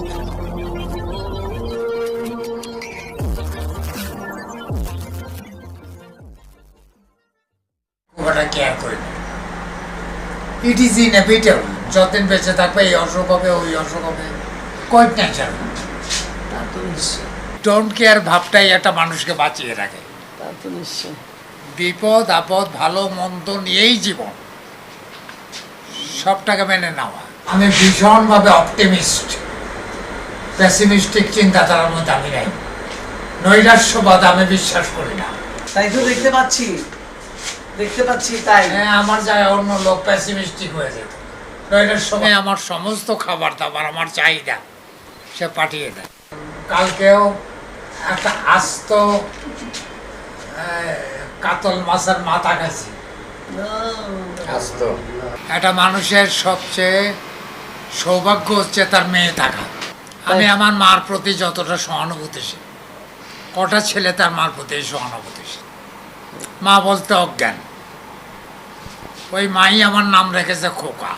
ওটা কেয়ার করি না ইট ইজ ইনএভিটেবল যতদিন বেঁচে থাকবে এই অসুখ হবে ওই অসুখ হবে কোয়াইট ন্যাচারাল ডোন্ট কেয়ার ভাবটাই একটা মানুষকে বাঁচিয়ে রাখে। বিপদ আপদ ভালো মন্দ নিয়েই জীবন। সবটাকে মেনে নেওয়া। আমি ভীষণভাবে অপটিমিস্ট প্যাসিমিস্টিক চিন্তাধারার মধ্যে আমি নাই। নৈরাশ্যবাদ আমি বিশ্বাস করি না। তাই তো দেখতে পাচ্ছি। দেখতে পাচ্ছি তাই। হ্যাঁ আমার জায়গায় অন্য লোক প্যাসিমিস্টিক হয়ে যেত। নৈরাশ্যবাদ। আমার সমস্ত খাবার দাবার আমার চাহিদা সে পাঠিয়ে দেয়। কালকেও একটা আস্ত কাতল মাছের মাথা খাইছি। আস্ত। একটা মানুষের সবচেয়ে সৌভাগ্য হচ্ছে তার মেয়ে থাকা। আমি আমার মার প্রতি যতটা সহানুভূতিশীল কটা ছেলে তার মার প্রতি সহানুভূতিশীল? মা বলতে অজ্ঞান। ওই মাই আমার নাম রেখেছে খোকা।